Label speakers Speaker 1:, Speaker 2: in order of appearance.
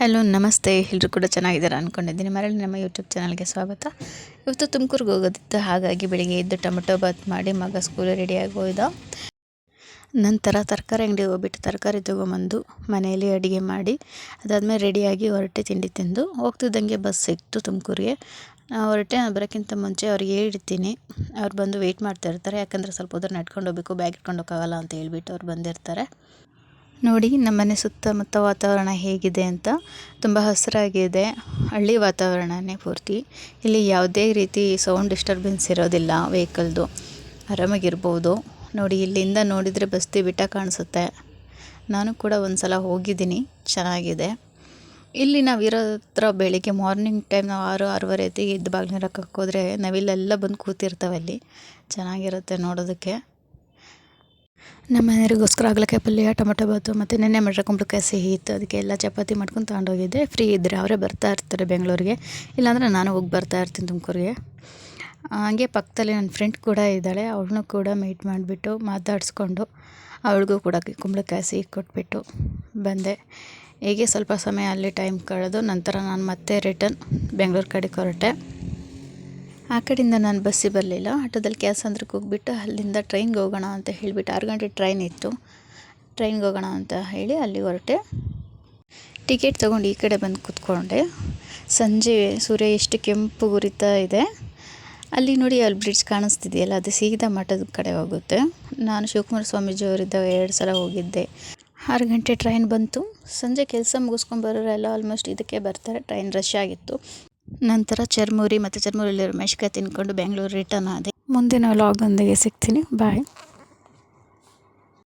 Speaker 1: Hello ನಮಸ್ತೆ. ಎಲ್ಲರೂ ಕೂಡ ಚೆನ್ನಾಗಿದ್ದಾರೆ ಅಂದ್ಕೊಂಡಿದ್ದೀನಿ ಮರಳಿ ನಮ್ಮ ಯೂಟ್ಯೂಬ್ ಚಾನಲ್ಗೆ ಸ್ವಾಗತ. ಇವತ್ತು ತುಮಕೂರಿಗೆ ಹೋಗೋದಿತ್ತು. ಹಾಗಾಗಿ ಬೆಳಿಗ್ಗೆ ಎದ್ದು ಟೊಮೆಟೊ ಬಾತ್ ಮಾಡಿ ಮಗ ಸ್ಕೂಲ್ ರೆಡಿಯಾಗಿ ಹೋಯ್ದ ನಂತರ ತರಕಾರಿ ಅಂಗಡಿಗೆ ಹೋಗ್ಬಿಟ್ಟು ತರಕಾರಿ ತೊಗೊಂಬಂದು ಮನೆಯಲ್ಲಿ ಅಡುಗೆ ಮಾಡಿ, ಅದಾದಮೇಲೆ ರೆಡಿಯಾಗಿ ಹೊರಟೆ ತಿಂಡಿ ತಿಂದು ಹೋಗ್ತಿದ್ದಂಗೆ ಬಸ್ ಸಿಕ್ತು ತುಮಕೂರಿಗೆ. ಹೊರಟೆ ಬರೋಕ್ಕಿಂತ ಮುಂಚೆ ಅವ್ರಿಗೆ ಹೇಳಿರ್ತೀನಿ. ಅವ್ರು ಬಂದು ವೆಯ್ಟ್ ಮಾಡ್ತಾ ಇರ್ತಾರೆ. ಯಾಕಂದರೆ ಸ್ವಲ್ಪ ಹೋದ್ರೆ ನಡ್ಕೊಂಡು ಹೋಗ್ಬೇಕು ಬ್ಯಾಗ್ ಇಟ್ಕೊಂಡು ಹೋಗೋಕ್ಕಾಗಲ್ಲ ಅಂತ ಹೇಳ್ಬಿಟ್ಟು ಅವ್ರು ಬಂದಿರ್ತಾರೆ. ನೋಡಿ, ನಮ್ಮನೆ ಸುತ್ತಮುತ್ತ ವಾತಾವರಣ ಹೇಗಿದೆ ಅಂತ. ತುಂಬ ಹಸಿರಾಗಿದೆ. ಹಳ್ಳಿ ವಾತಾವರಣನೇ ಪೂರ್ತಿ. ಇಲ್ಲಿ ಯಾವುದೇ ರೀತಿ ಸೌಂಡ್ ಡಿಸ್ಟರ್ಬೆನ್ಸ್ ಇರೋದಿಲ್ಲ ವೆಹಿಕಲ್ದು ಆರಾಮಾಗಿರ್ಬೋದು. ನೋಡಿ, ಇಲ್ಲಿಂದ ನೋಡಿದರೆ ಬಸ್ತಿ ಬಿಟ್ಟ ಕಾಣಿಸುತ್ತೆ. ನಾನು ಕೂಡ ಒಂದು ಸಲ ಹೋಗಿದ್ದೀನಿ. ಚೆನ್ನಾಗಿದೆ. ಇಲ್ಲಿ ನಾವು ಇರೋ ಹತ್ರ ಬೆಳಿಗ್ಗೆ ಮಾರ್ನಿಂಗ್ ಟೈಮ್ ನಾವು ಆರು, ಆರೂವರೆ ಎದ್ದು ಬಾಗಿಲು ಹಾಕೋದ್ರೆ ಹೋದರೆ ನಾವಿಲ್ಲೆಲ್ಲ ಬಂದು ಕೂತಿರ್ತವೆ ಅಲ್ಲಿ. ಚೆನ್ನಾಗಿರುತ್ತೆ ನೋಡೋದಕ್ಕೆ. ನಮ್ಮ ಮನೆಯವರಿಗೋಸ್ಕರ ಹಾಗಲಕಾಯಿ ಪಲ್ಯ, ಟೊಮೊಟೊ ಬಾತು ಮತ್ತು ನೆನ್ನೆ ಮಾಡಿರೋ ಕುಂಬಳಕಾಯಿ ಸಿಹಿ ಇತ್ತು. ಅದಕ್ಕೆ ಎಲ್ಲ ಚಪಾತಿ ಮಾಡ್ಕೊಂಡು ತೊಗೊಂಡೋಗಿದ್ದೆ. ಫ್ರೀ ಇದ್ದರೆ ಅವರೇ ಬರ್ತಾ ಇರ್ತಾರೆ ಬೆಂಗಳೂರಿಗೆ. ಇಲ್ಲಾಂದರೆ ನಾನು ಹೋಗಿ ಬರ್ತಾ ಇರ್ತೀನಿ ತುಮಕೂರಿಗೆ. ಹಾಗೆ ಪಕ್ಕದಲ್ಲಿ ನನ್ನ ಫ್ರೆಂಡ್ ಕೂಡ ಇದ್ದಾಳೆ. ಅವಳನ್ನೂ ಕೂಡ ಮೀಟ್ ಮಾಡಿಬಿಟ್ಟು ಮಾತಾಡಿಸ್ಕೊಂಡು ಅವಳಿಗೂ ಕೂಡ ಕುಂಬಳಕಾಯಿ ಸಿಹಿ ಕೊಟ್ಬಿಟ್ಟು ಬಂದೆ. ಹೀಗೆ ಸ್ವಲ್ಪ ಸಮಯ ಅಲ್ಲಿ ಟೈಮ್ ಕಳೆದು ನಂತರ ನಾನು ಮತ್ತೆ ರಿಟರ್ನ್ ಬೆಂಗಳೂರು ಕಡೆಗೆ ಹೊರಟೆ. ಆ ಕಡೆಯಿಂದ ನಾನು ಬಸ್ಸಿಗೆ ಬರಲಿಲ್ಲ. ಆಟೋದಲ್ಲಿ ಕ್ಯಾಸಂದ್ರಕ್ಕೆ ಹೋಗ್ಬಿಟ್ಟು ಅಲ್ಲಿಂದ ಟ್ರೈನ್ಗೆ ಹೋಗೋಣ ಅಂತ ಹೇಳಿಬಿಟ್ಟು ಆರು ಗಂಟೆ ಟ್ರೈನ್ ಇತ್ತು. ಟ್ರೈನ್ಗೆ ಹೋಗೋಣ ಅಂತ ಹೇಳಿ ಅಲ್ಲಿ ಹೊರಟೆ. ಟಿಕೆಟ್ ತೊಗೊಂಡು ಈ ಕಡೆ ಬಂದು ಕೂತ್ಕೊಂಡೆ. ಸಂಜೆ ಸೂರ್ಯ ಎಷ್ಟು ಕೆಂಪು ಗುರಿತಾ ಇದೆ. ಅಲ್ಲಿ ನೋಡಿ ಅಲ್ಲಿ ಬ್ರಿಡ್ಜ್ ಕಾಣಿಸ್ತಿದೆಯಲ್ಲ, ಅದು ಸೀದಾ ಮಠದ ಕಡೆ ಹೋಗುತ್ತೆ. ನಾನು ಶಿವಕುಮಾರ ಸ್ವಾಮೀಜಿಯವರಿದ್ದ ಎರಡು ಸಲ ಹೋಗಿದ್ದೆ. ಆರು ಗಂಟೆ ಟ್ರೈನ್ ಬಂತು. ಸಂಜೆ ಕೆಲಸ ಮುಗಿಸ್ಕೊಂಡು ಬರೋರೆಲ್ಲ ಆಲ್ಮೋಸ್ಟ್ ಇದಕ್ಕೆ ಬರ್ತಾರೆ. ಟ್ರೈನ್ ರಶ್ ಆಗಿತ್ತು. ನಂತರ ಚರ್ಮುರಿ ಮತ್ತು ಚರ್ಮುರಿಲಿರೋ ಮೆಣ್ಸಿನ್ಕಾಯಿ ತಿನ್ಕೊಂಡು ಬೆಂಗಳೂರು ರಿಟರ್ನ್ ಆದೆ. ಮುಂದಿನ ವ್ಲಾಗ್ನೊಂದಿಗೆ ಸಿಗ್ತೀನಿ. ಬಾಯ್